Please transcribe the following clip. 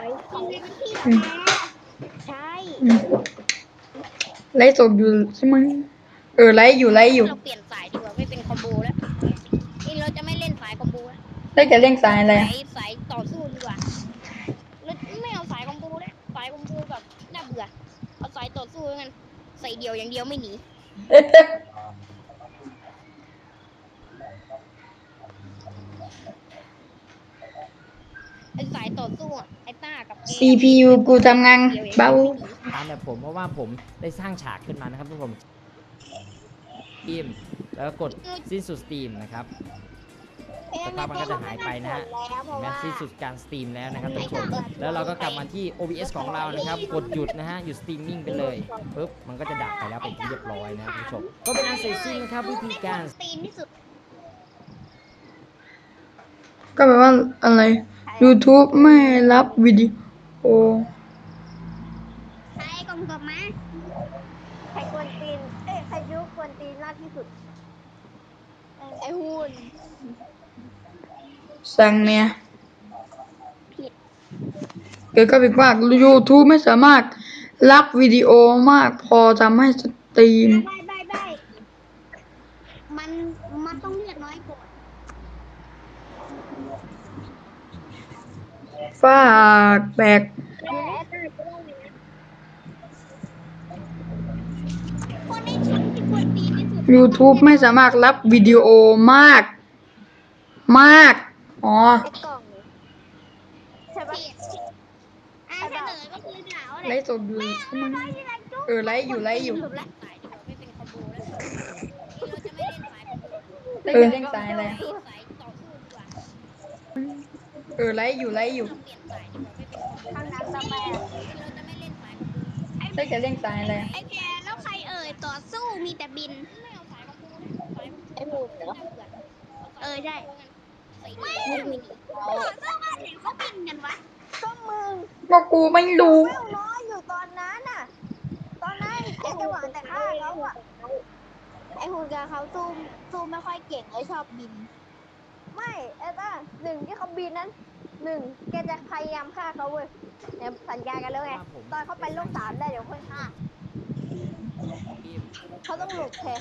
ายของที่อืมใช่อืมไลฟ์สดอยู่ใช่ไหมเออไลฟ์อยู่ไลฟ์อยู่เราเปลี่ยนสายดีกว่าไม่เป็นคอมโบแล้วนี่เราจะไม่เล่นสายคอมโบแล้วได้แก่เร่งสายอะไรสาอะยสายต่อสู้ดีกว่าแล้วไม่เอาสายคอมโบแล้วสายคอมโบแบบน่าเบื่อเอาสายต่อสู้แล้วกันใส่เดียวอย่างเดียวไม่หนีไอ้สายต่อสู้อะ CPU กูทำงานเบาตามแบบผมเพราะว่าผมได้สร้างฉากขึ้นมานะครับทุกคนสตรีมแล้วก็กดสิ้นสุดสตรีมนะครับสักพักมันก็จะหายไปนะฮะแล้วเพเห็นไหมราะว่าสิ้นสุดการสตรีมแล้วนะครับทุกคน แล้วเราก็กลับมาที่ OBS ของเรานะครับ กดหยุดนะฮะ หยุดสตรีมมิ่งไปเลยปุ๊บ มันก็จะดับไปแล้วเป็นที่เรียบร้อยนะครับคุณผู้ชม ก็เป็นอันเสร็จสิ้นนะครับวิธีการตีนที่สุด ก็แปลว่าอะไร YouTube ไม่รับวิดีโอ ใครกลมกลมมาใครกวนตีน เอ้ยใครยุกวนตีนมากที่สุด ไอ้หุ่นสั่งเนี่ยเกิดก็เป็นว่า YouTube ไม่สามารถรับวิดีโอมากพอทำให้สตรีมได้ได้ได้มัน มันต้องเลือดน้อยก่อนฝากแบก คนได้ชั้นที่กวนตีนที่สุด YouTube ไม่สามารถรับวิดีโอมาก มาก อ๋อไอ้กล่องใช่ปะอ่าเฉลยก็คือหนาวไลฟ์สดอยู่ใช่ไหมเออไลฟ์อยู่ไลฟ์อยู่สรุปแล้วสายดีกว่าไม่เป็นคอมโบแล้วเราจะไม่เล่นสายคอมโบได้แก่เร่งสายอะไรสายต่อสู้ดีกว่าเออไลฟ์อยู่ไลฟ์อยู่เราเปลี่ยนสายดีกว่าไม่เป็นคอมโบทางนั้นจะแปลเราจะไม่เล่นสายคอมโบได้แก่เร่งสายอะไร ไอ้แกแล้วใครเอ่ยต่อสู้มีแต่บินายไอ้หมูเหรอเออใช่ไม่ต่อสู้มาเห็นเขาบินกันวะก็มึงก็กูไม่รู้เวลน้อยอยู่ตอนนั้นน่ะ ตอนนั้นไอ้จะหวังแต่ฆ่าเขาอะไอ้หุ่นกับเขาสู้สู้ไม่ค่อยเก่งเลยชอบบิน ไม่ไอ้ต้าหนึ่งที่เขาบินนั้นหนึ่งแกจะพยายามฆ่าเขาเว้ยเนี่ยสัญญากันแล้วไงตอนเขาไปโลกสามได้เดี๋ยวค่อยฆ่าเขาต้องหลบแทน